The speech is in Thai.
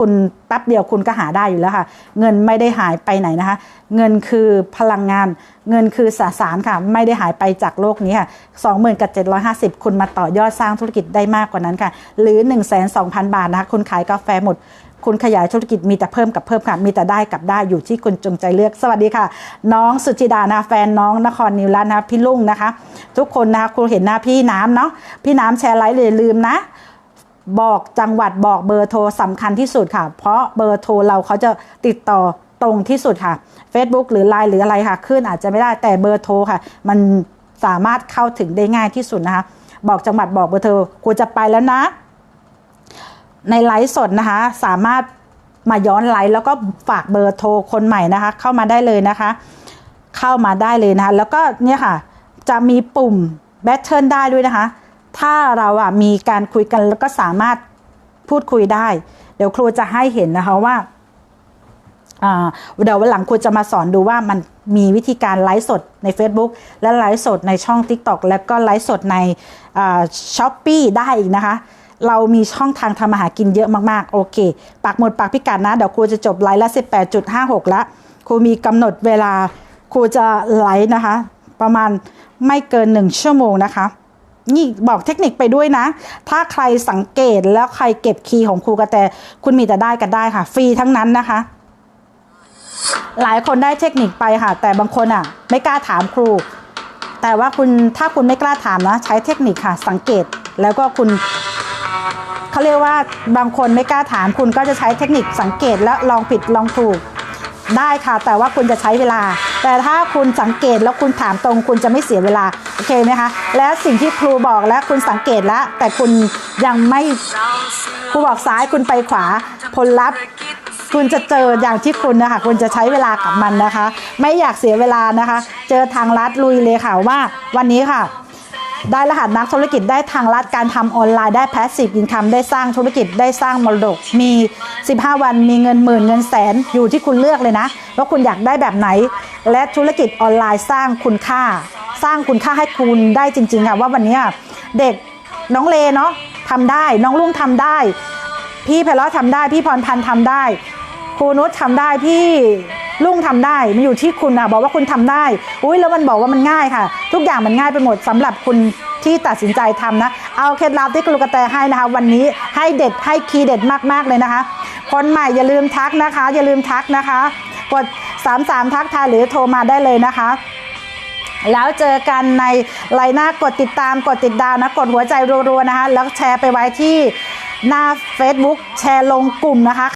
คุณแป๊บเดียวคุณก็หาได้อยู่แล้วค่ะ เงินไม่ได้หายไปไหนนะคะ เงินคือพลังงาน เงินคือสสารค่ะ ไม่ได้หายไปจากโลกนี้ค่ะ20,000กับ 750 คุณมาต่อยอดสร้างธุรกิจได้มากกว่านั้นค่ะ หรือ 12,000 บาทนะคะ คุณขายกาแฟหมด คุณขยายธุรกิจมีแต่เพิ่มกับเพิ่มค่ะ มีแต่ได้กับได้อยู่ที่คุณจงใจเลือก สวัสดีค่ะ น้องสุจิดานะแฟนน้องนครนิวรัตน์นะพี่ลุงนะคะ ทุกคนนะคะครูเห็นหน้าพี่น้ำเนาะพี่น้ำแชร์ไลฟ์เลยลืมนะ บอกจังหวัดบอกเบอร์โทรสำคัญที่สุดค่ะ เพราะเบอร์โทรเราเขาจะติดต่อตรงที่สุดค่ะ Facebook หรือ Line หรืออะไรค่ะ ขึ้นอาจจะไม่ได้แต่เบอร์โทรค่ะ มันสามารถเข้าถึงได้ง่ายที่สุดนะคะ บอกจังหวัดบอกเบอร์โทรกูจะไปแล้วนะ ในไลฟ์สดนะคะ สามารถมาย้อนไลฟ์แล้วก็ฝากเบอร์โทรคนใหม่นะคะ เข้ามาได้เลยนะคะ เข้ามาได้เลยนะคะ แล้วก็เนี่ยค่ะ จะมีปุ่มแบทเทิลได้ด้วยนะคะ ถ้าเราอะมีการคุยกันแล้วก็สามารถพูดคุยได้ เดี๋ยวครูจะให้เห็นนะคะว่าเดี๋ยววันหลังครูจะมาสอนดูว่ามันมีวิธีการไลฟ์สดใน Facebook และไลฟ์สดในช่อง TikTok แล้วก็ไลฟ์สดในช้อปปีได้อีกนะคะ เรามีช่องทางทำอาหากินเยอะมาก ๆ โอเคปักหมดปักพิกัดนะ เดี๋ยวครูจะจบไลฟ์ละ 18.56แล้วครูมีกำหนดเวลาครูจะไลฟ์นะคะ ประมาณไม่เกิน 1 ชั่วโมงนะคะ นี่บอกเทคนิคไปด้วยนะ ถ้าใครสังเกตแล้วใครเก็บคีย์ของครูกระแต คุณมีแต่ได้กันได้ค่ะ ฟรีทั้งนั้นนะคะ หลายคนได้เทคนิคไปค่ะ แต่บางคนอะ ไม่กล้าถามครู แต่ว่าคุณถ้าคุณไม่กล้าถามนะ ใช้เทคนิคค่ะ สังเกตแล้วก็คุณเขาเรียกว่าบางคนไม่กล้าถามคุณก็จะใช้เทคนิคสังเกตและลองผิดลองถูกได้ค่ะ แต่ว่าคุณจะใช้เวลา แต่ถ้าคุณสังเกตแล้วคุณถามตรงคุณจะไม่เสียเวลา โอเคไหมคะ และสิ่งที่ครูบอกแล้วคุณสังเกตแล้ว แต่คุณยังไม่ครูบอกซ้ายคุณไปขวาผลลัพธ์คุณจะเจออย่างที่คุณนะคะ คุณจะใช้เวลากับมันนะคะ ไม่อยากเสียเวลานะคะ เจอทางลัดลุยเลยค่ะว่า วันนี้ค่ะ ได้รหัสนักธุรกิจได้ทางลัดการทำออนไลน์ได้แพสซีฟอินคัมได้สร้างธุรกิจได้สร้างมรดก มี 15 วันมีเงินหมื่นเงินแสนอยู่ที่คุณเลือกเลยนะ ว่าคุณอยากได้แบบไหน และธุรกิจออนไลน์สร้างคุณค่า สร้างคุณค่าให้คุณได้จริงๆค่ะว่าวันนี้เด็กน้องเลเนาะทำได้น้องลุงทำได้ พี่ไพเราะทำได้ พี่พรพันธ์ทำได้ครูนุชทำได้พี่ ลุงทำได้มันอยู่ที่คุณอะบอกว่าคุณทำได้ อุ้ยแล้วมันบอกว่ามันง่ายค่ะ ทุกอย่างมันง่ายไปหมดสำหรับคุณที่ตัดสินใจทำนะ เอาเคล็ดลับที่ครูกระแตให้นะคะ วันนี้ให้เด็ดให้คีย์เด็ดมากๆเลยนะคะ คนใหม่อย่าลืมทักนะคะ อย่าลืมทักนะคะ กด 33 ทักทายหรือโทรมาได้เลยนะคะแล้วเจอกันในไลน์หน้ากดติดตามกดติดดาวนะ กดหัวใจรัวๆนะคะ แล้วแชร์ไปไว้ที่หน้า Facebook แชร์ลงกลุ่มนะคะ